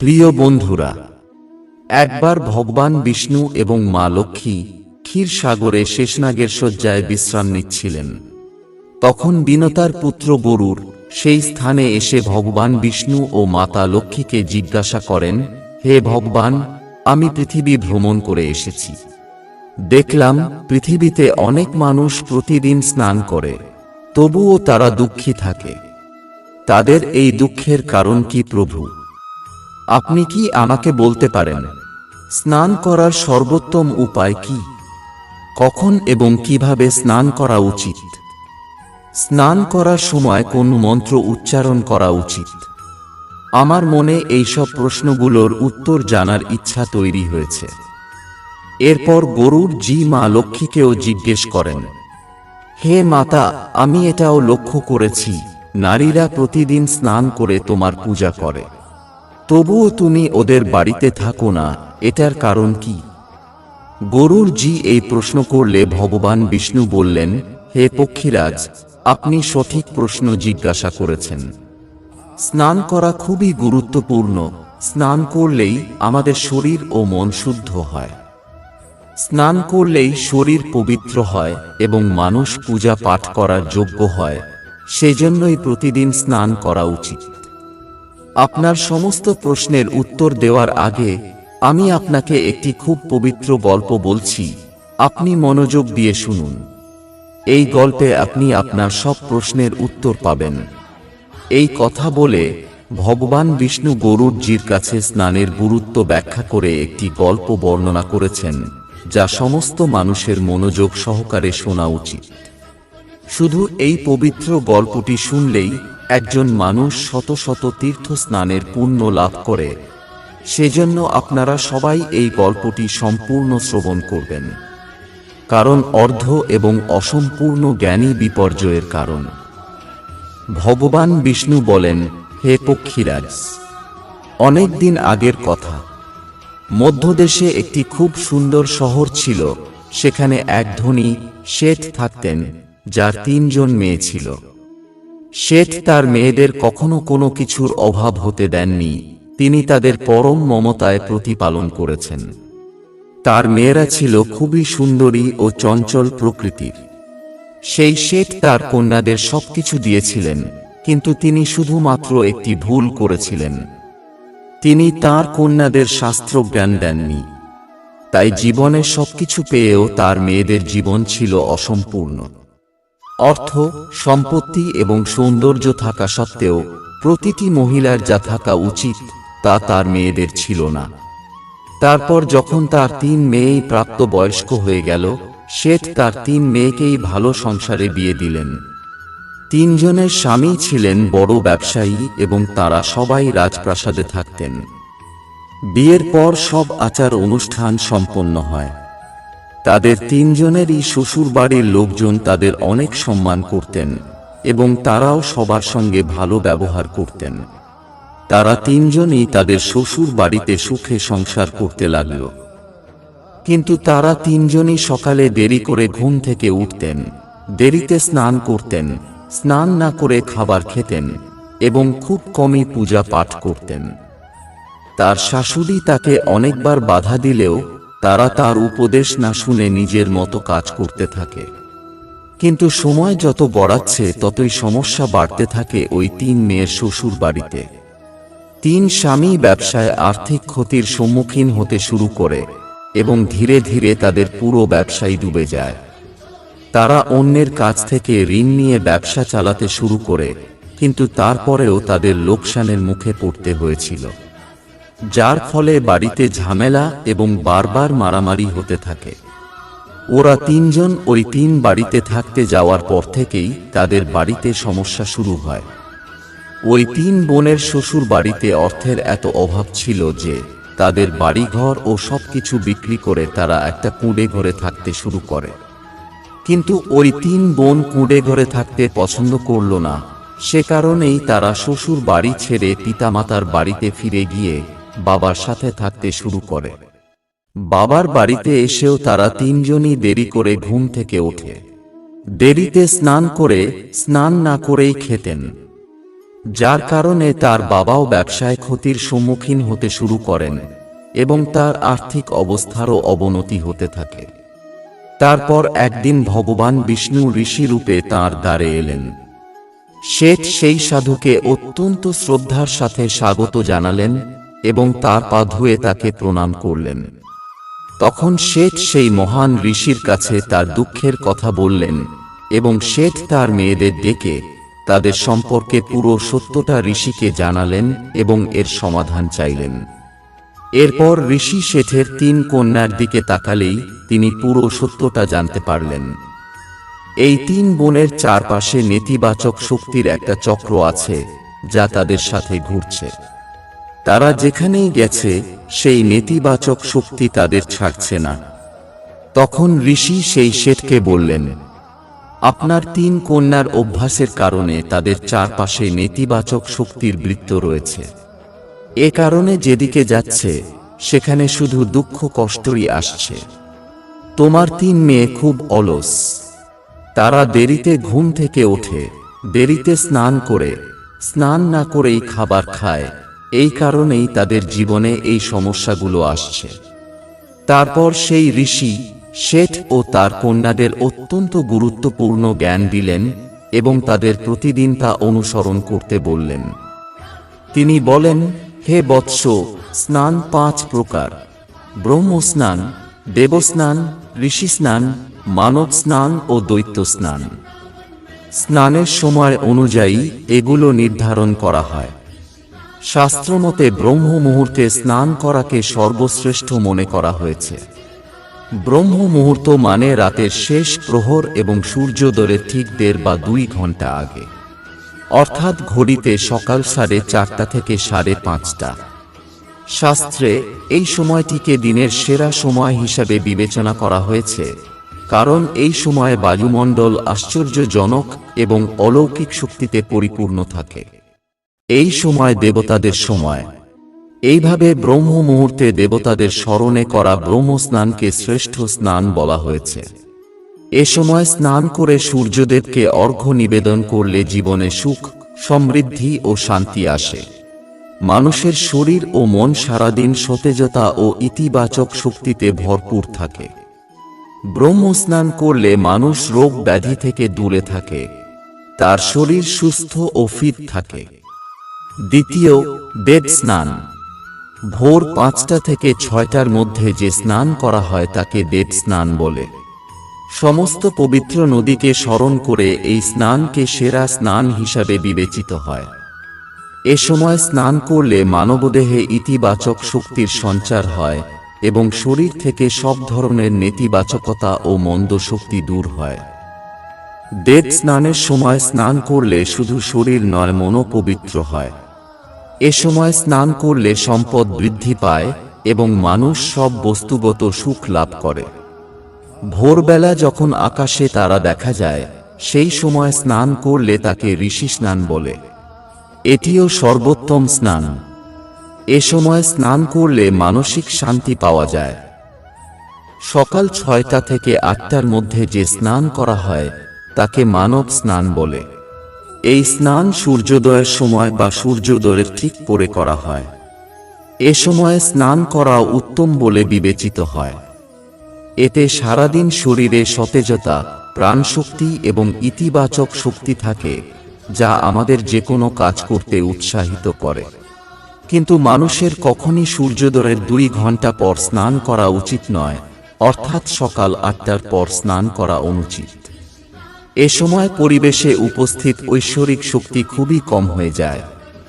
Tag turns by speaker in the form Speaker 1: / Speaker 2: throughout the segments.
Speaker 1: প্রিয় বন্ধুরা, একবার ভগবান বিষ্ণু এবং মা লক্ষ্মী ক্ষীর সাগরে শেষনাগের শয্যায় বিশ্রাম নিচ্ছিলেন। তখন বিনতার পুত্র গরুর সেই স্থানে এসে ভগবান বিষ্ণু ও মাতা লক্ষ্মীকে জিজ্ঞাসা করেন, হে ভগবান, আমি পৃথিবী ভ্রমণ করে এসেছি। দেখলাম পৃথিবীতে অনেক মানুষ প্রতিদিন স্নান করে, তবুও তারা দুঃখী থাকে। তাদের এই দুঃখের কারণ কি প্রভু? আপনি কি আমাকে বলতে পারেন, স্নান করার সর্বোত্তম উপায় কি? কখন এবং কীভাবে স্নান করা উচিত? স্নান করার সময় কোন মন্ত্র উচ্চারণ করা উচিত? আমার মনে এইসব প্রশ্নগুলোর উত্তর জানার ইচ্ছা তৈরি হয়েছে। এরপর গরুর জি মা লক্ষ্মীকেও জিজ্ঞেস করেন, হে মাতা, আমি এটাও লক্ষ্য করেছি, নারীরা প্রতিদিন স্নান করে তোমার পূজা করে। তবুও তুমি ওদের বাড়িতে থাকো না, এটার কারণ কি? গরুর জি এই প্রশ্ন করলে ভগবান বিষ্ণু বললেন, হে পক্ষীরাজ, আপনি সঠিক প্রশ্ন জিজ্ঞাসা করেছেন। স্নান করা খুবই গুরুত্বপূর্ণ, স্নান করলেই আমাদের শরীর ও মন শুদ্ধ হয়। স্নান করলেই শরীর পবিত্র হয় এবং মানুষ পূজা পাঠ করার যোগ্য হয়, সেজন্যই প্রতিদিন স্নান করা উচিত। আপনার সমস্ত প্রশ্নের উত্তর দেওয়ার আগে, আমি আপনাকে একটি খুব পবিত্র গল্প বলছি। আপনি মনোযোগ দিয়ে শুনুন। এই গল্পে আপনি আপনার সব প্রশ্নের উত্তর পাবেন। এই কথা বলে ভগবান বিষ্ণু গরুর জির কাছে স্নানের গুরুত্ব ব্যাখ্যা করে একটি গল্প বর্ণনা করেছেন, যা সমস্ত মানুষের মনোযোগ সহকারে শোনা উচিত। শুধু এই পবিত্র গল্পটি শুনলেই একজন মানুষ শত শত তীর্থ স্নানের পুণ্য লাভ করে, সেজন্য আপনারা সবাই এই গল্পটি সম্পূর্ণ শ্রবণ করবেন। কারণ অর্ধ এবং অসম্পূর্ণ জ্ঞানী বিপর্যয়ের কারণ। ভগবান বিষ্ণু বলেন, হে পক্ষীরাজ, অনেক দিন আগের কথা। মধ্যদেশে একটি খুব সুন্দর শহর ছিল, সেখানে এক ধনী শেঠ থাকতেন, যার তিনজন মেয়ে ছিল। শেঠ তার মেয়েদের কখনো কোনো কিছুর অভাব হতে দেননি, তিনি তাদের পরম মমতায় প্রতিপালন করেছেন। তার মেয়েরা ছিল খুবই সুন্দরী ও চঞ্চল প্রকৃতির। সেই শেঠ তার কন্যাদের সবকিছু দিয়েছিলেন, কিন্তু তিনি শুধুমাত্র একটি ভুল করেছিলেন। তিনি তার কন্যাদের শাস্ত্র জ্ঞান দেননি। তাই জীবনে সবকিছু পেয়েও তার মেয়েদের জীবন ছিল অসম্পূর্ণ। অর্থ, সম্পত্তি এবং সৌন্দর্য থাকা সত্ত্বেও প্রতিটি মহিলার যা থাকা উচিত তা তার মেয়েদের ছিল না। তারপর যখন তার তিন মেয়েই প্রাপ্তবয়স্ক হয়ে গেল, শেঠ তার তিন মেয়েকেই ভালো সংসারে বিয়ে দিলেন। তিনজনের স্বামী ছিলেন বড় ব্যবসায়ী এবং তারা সবাই রাজপ্রাসাদে থাকতেন। বিয়ের পর সব আচার অনুষ্ঠান সম্পন্ন হয়। তাদের তিনজনেরই শ্বশুর বাড়ির লোকজন তাদের অনেক সম্মান করতেন এবং তারাও সবার সঙ্গে ভালো ব্যবহার করতেন। তারা তিনজনই তাদের শ্বশুর বাড়িতে সুখে সংসার করতে লাগল। কিন্তু তারা তিনজনই সকালে দেরি করে ঘুম থেকে উঠতেন, দেরিতে স্নান করতেন, স্নান না করে খাবার খেতেন এবং খুব কমই পূজা পাঠ করতেন। তার শাশুড়ি তাকে অনেকবার বাধা দিলেও তারা তার উপদেশ না শুনে নিজের মতো কাজ করতে থাকে। কিন্তু সময় যত বড়াচ্ছে, ততই সমস্যা বাড়তে থাকে ওই তিন মেয়ের শ্বশুর বাড়িতে। তিন স্বামী ব্যবসায় আর্থিক ক্ষতির সম্মুখীন হতে শুরু করে এবং ধীরে ধীরে তাদের পুরো ব্যবসায় ডুবে যায়। তারা অন্যের কাছ থেকে ঋণ নিয়ে ব্যবসা চালাতে শুরু করে, কিন্তু তারপরেও তাদের লোকসানের মুখে পড়তে হয়েছিল। যার ফলে বাড়িতে ঝামেলা এবং বারবার মারামারি হতে থাকে। ওরা তিনজন ওই তিন বাড়িতে থাকতে যাওয়ার পর থেকেই তাদের বাড়িতে সমস্যা শুরু হয়। ওই তিন বোনের শ্বশুর বাড়িতে অর্থের এত অভাব ছিল যে, তাদের বাড়িঘর ও সবকিছু বিক্রি করে তারা একটা কুঁড়ে ঘরে থাকতে শুরু করে। কিন্তু ওই তিন বোন কুঁড়ে ঘরে থাকতে পছন্দ করল না। সে কারণেই তারা শ্বশুর বাড়ি ছেড়ে পিতামাতার বাড়িতে ফিরে গিয়ে বাবার সাথে থাকতে শুরু করে। বাবার বাড়িতে এসেও তারা তিনজনই দেরি করে ঘুম থেকে ওঠে। দেরিতে স্নান করে, স্নান না করেই খেতেন। যার কারণে তার বাবাও ব্যবসায় ক্ষতির সম্মুখীন হতে শুরু করেন এবং তার আর্থিক অবস্থারও অবনতি হতে থাকে। তারপর একদিন ভগবান বিষ্ণু ঋষি রূপে তাঁর দ্বারে এলেন। শেঠ সেই সাধুকে অত্যন্ত শ্রদ্ধার সাথে স্বাগত জানালেন এবং তার পা ধুয়ে তাকে প্রণাম করলেন। তখন শেঠ সেই মহান ঋষির কাছে তার দুঃখের কথা বললেন এবং শেঠ তার মেয়েদের ডেকে তাদের সম্পর্কে পুরো সত্যটা ঋষিকে জানালেন এবং এর সমাধান চাইলেন। এরপর ঋষি শেঠের তিন কন্যার দিকে তাকালেই তিনি পুরো সত্যটা জানতে পারলেন। এই তিন বোনের চারপাশে নেতিবাচক শক্তির একটা চক্র আছে যা তাদের সাথে ঘুরছে। তারা যেখানেই গেছে, সেই নেতিবাচক শক্তি তাদের ছাড়ছে না। তখন ঋষি সেই শেঠকে বললেন, আপনার তিন কন্যার অভ্যাসের কারণে তাদের চারপাশে নেতিবাচক শক্তির বৃত্ত রয়েছে। এ কারণে যেদিকে যাচ্ছে, সেখানে শুধু দুঃখ কষ্টই আসছে। তোমার তিন মেয়ে খুব অলস। তারা দেরিতে ঘুম থেকে ওঠে, দেরিতে স্নান করে, স্নান না করেই খাবার খায়। এই কারণেই তাদের জীবনে এই সমস্যাগুলো আসছে। তারপর সেই ঋষি, শেঠ ও তার কন্যাদের অত্যন্ত গুরুত্বপূর্ণ জ্ঞান দিলেন এবং তাদের প্রতিদিন তা অনুসরণ করতে বললেন। তিনি বলেন, হে বৎস, স্নান পাঁচ প্রকার। ব্রহ্ম স্নান দেবস্নান ঋষি স্নান মানব স্নান ও দৈত্য স্নান স্নানের সময় অনুযায়ী এগুলো নির্ধারণ করা হয়। শাস্ত্রমতে ব্রহ্ম মুহূর্তে স্নান করাকে সর্বশ্রেষ্ঠ মনে করা হয়েছে। ব্রহ্ম মুহূর্ত মানে রাতের শেষ প্রহর এবং সূর্যোদয়ের ঠিক দেড় বা দুই ঘণ্টা আগে। অর্থাৎ ঘড়িতে সকাল সাড়ে চারটা থেকে সাড়ে পাঁচটা। শাস্ত্রে এই সময়টিকে দিনের সেরা সময় হিসাবে বিবেচনা করা হয়েছে, কারণ এই সময় বায়ুমণ্ডল আশ্চর্যজনক এবং অলৌকিক শক্তিতে পরিপূর্ণ থাকে। এই সময় দেবতাদের সময়। এইভাবে ব্রহ্ম মুহূর্তে দেবতাদের স্মরণে করা ব্রহ্ম স্নানকে শ্রেষ্ঠ স্নান বলা হয়েছে। এ সময় স্নান করে সূর্যদেবকে অর্ঘ্য নিবেদন করলে জীবনে সুখ, সমৃদ্ধি ও শান্তি আসে। মানুষের শরীর ও মন সারাদিন সতেজতা ও ইতিবাচক শক্তিতে ভরপুর থাকে। ব্রহ্ম স্নান করলে মানুষ রোগ ব্যাধি থেকে দূরে থাকে। তার শরীর সুস্থ ও ফিট থাকে। দ্বিতীয়, বেদ স্নান। ভোর পাঁচটা থেকে ছয়টার মধ্যে যে স্নান করা হয় তাকে দেব স্নান বলে। সমস্ত পবিত্র নদীকে স্মরণ করে এই স্নানকে সেরা স্নান হিসাবে বিবেচিত হয়। এ সময় স্নান করলে মানবদেহে ইতিবাচক শক্তির সঞ্চার হয় এবং শরীর থেকে সব ধরনের নেতিবাচকতা ও মন্দ শক্তি দূর হয়। দেব স্নানের সময় স্নান করলে শুধু শরীর নয়, মনও পবিত্র হয়। এ সময় স্নান করলে সম্পদ বৃদ্ধি পায় এবং মানুষ সব বস্তুগত সুখ লাভ করে। ভোরবেলা যখন আকাশে তারা দেখা যায়, সেই সময় স্নান করলে তাকে ঋষি স্নান বলে। এটিও সর্বোত্তম স্নান। এ সময় স্নান করলে মানসিক শান্তি পাওয়া যায়। সকাল ছয়টা থেকে আটটার মধ্যে যে স্নান করা হয়, তাকে মানব স্নান বলে। এই স্নান সূর্যোদয়ের সময় বা সূর্যোদয়ের ঠিক পরে করা হয়। এ সময় স্নান করা উত্তম বলে বিবেচিত হয়। এতে সারাদিন শরীরে সতেজতা, প্রাণশক্তি এবং ইতিবাচক শক্তি থাকে, যা আমাদের যে কোনো কাজ করতে উৎসাহিত করে। কিন্তু মানুষের কখনই সূর্যোদয়ের দুই ঘণ্টা পর স্নান করা উচিত নয়, অর্থাৎ সকাল আটটার পর স্নান করা অনুচিত। এ সময় পরিবেশে উপস্থিত ঐশ্বরিক শক্তি খুবই কম হয়ে যায়,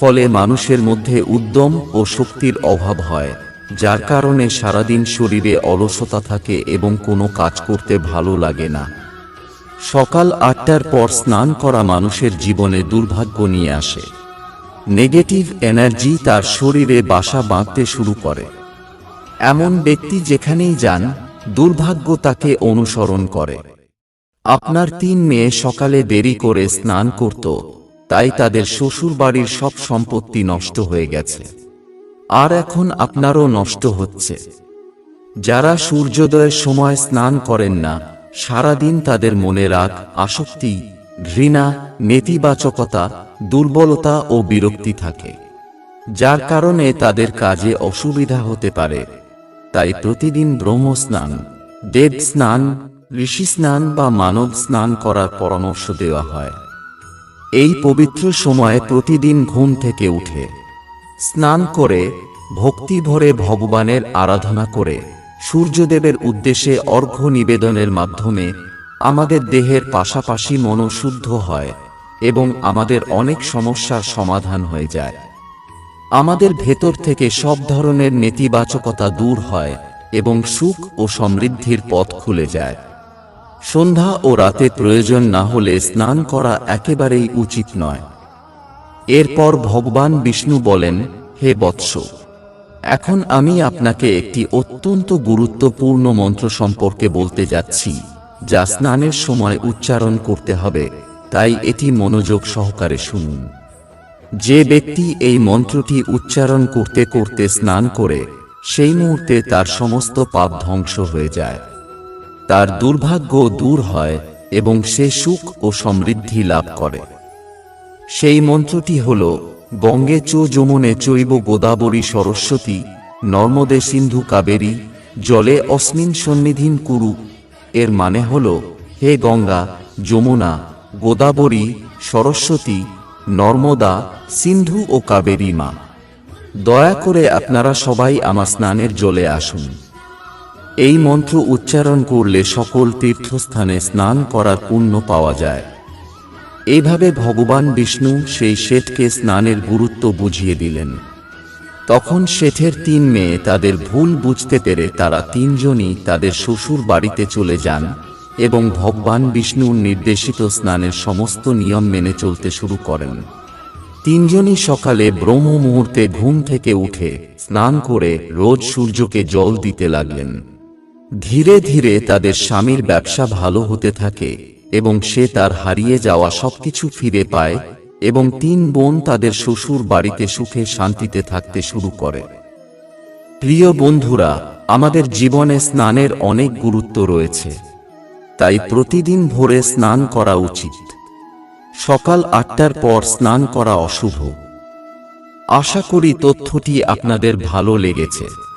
Speaker 1: ফলে মানুষের মধ্যে উদ্যম ও শক্তির অভাব হয়, যার কারণে সারাদিন শরীরে অলসতা থাকে এবং কোনো কাজ করতে ভালো লাগে না। সকাল আটটার পর স্নান করা মানুষের জীবনে দুর্ভাগ্য নিয়ে আসে। নেগেটিভ এনার্জি তার শরীরে বাসা বাঁধতে শুরু করে। এমন ব্যক্তি যেখানেই যান, দুর্ভাগ্য তাকে অনুসরণ করে। আপনার তিন মেয়ে সকালে দেরি করে স্নান করত, তাই তাদের শ্বশুর বাড়ির সব সম্পত্তি নষ্ট হয়ে গেছে। আর এখন আপনারও নষ্ট হচ্ছে। যারা সূর্যোদয়ের সময় স্নান করেন না, সারাদিন তাদের মনে রাগ, আসক্তি, ঘৃণা, নেতিবাচকতা, দুর্বলতা ও বিরক্তি থাকে। যার কারণে তাদের কাজে অসুবিধা হতে পারে। তাই প্রতিদিন ব্রহ্ম স্নান দেব স্নান ঋষি স্নান বা মানব স্নান করার পরামর্শ দেওয়া হয়। এই পবিত্র সময়ে প্রতিদিন ঘুম থেকে উঠে, স্নান করে, ভক্তি ভরে ভগবানের আরাধনা করে, সূর্যদেবের উদ্দেশ্যে অর্ঘ্য নিবেদনের মাধ্যমে আমাদের দেহের পাশাপাশি মনও শুদ্ধ হয় এবং আমাদের অনেক সমস্যার সমাধান হয়ে যায়। আমাদের ভেতর থেকে সব ধরনের নেতিবাচকতা দূর হয় এবং সুখ ও সমৃদ্ধির পথ খুলে যায়। সন্ধ্যা ও রাতে প্রয়োজন না হলে স্নান করা একেবারেই উচিত নয়। এরপর ভগবান বিষ্ণু বলেন, হে বৎস, এখন আমি আপনাকে একটি অত্যন্ত গুরুত্বপূর্ণ মন্ত্র সম্পর্কে বলতে যাচ্ছি, যা স্নানের সময় উচ্চারণ করতে হবে। তাই এটি মনোযোগ সহকারে শুনুন। যে ব্যক্তি এই মন্ত্রটি উচ্চারণ করতে করতে স্নান করে, সেই মুহূর্তে তার সমস্ত পাপ ধ্বংস হয়ে যায়। তার দুর্ভাগ্য দূর হয় এবং সে সুখ ও সমৃদ্ধি লাভ করে। সেই মন্ত্রটি হল, গঙ্গে চো যমুনে চৈব গোদাবরী সরস্বতী, নর্মদে সিন্ধু কাবেরী, জলে অস্মিন সন্নিধিন কুরু। এর মানে হল, হে গঙ্গা, যমুনা, গোদাবরী, সরস্বতী, নর্মদা, সিন্ধু ও কাবেরী মা, দয়া করে আপনারা সবাই আমার স্নানের জলে আসুন। এই মন্ত্র উচ্চারণ করলে সকল তীর্থস্থানে স্নান করার পুণ্য পাওয়া যায়। এইভাবে ভগবান বিষ্ণু সেই শেঠকে স্নানের গুরুত্ব বুঝিয়ে দিলেন। তখন শেঠের তিন মেয়ে তাদের ভুল বুঝতে পেরে তারা তিনজনই তাদের শ্বশুর বাড়িতে চলে যান এবং ভগবান বিষ্ণুর নির্দেশিত স্নানের সমস্ত নিয়ম মেনে চলতে শুরু করেন। তিনজনই সকালে ব্রহ্ম মুহূর্তে ঘুম থেকে উঠে স্নান করে রোজ সূর্যকে জল দিতে লাগলেন। ধীরে ধীরে তাদের স্বামীর ব্যবসা ভালো হতে থাকে এবং সে তার হারিয়ে যাওয়া সবকিছু ফিরে পায় এবং তিন বোন তাদের শ্বশুর বাড়িতে সুখে শান্তিতে থাকতে শুরু করে। প্রিয় বন্ধুরা, আমাদের জীবনে স্নানের অনেক গুরুত্ব রয়েছে, তাই প্রতিদিন ভোরে স্নান করা উচিত। সকাল আটটার পর স্নান করা অশুভ। আশা করি তথ্যটি আপনাদের ভালো লেগেছে।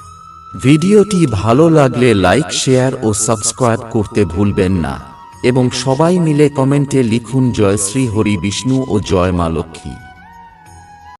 Speaker 1: ভিডিওটি ভালো লাগলে লাইক, শেয়ার ও সাবস্ক্রাইব করতে ভুলবেন না। এবং সবাই মিলে কমেন্টে লিখুন জয় শ্রী হরি বিষ্ণু ও জয় মা লক্ষ্মী।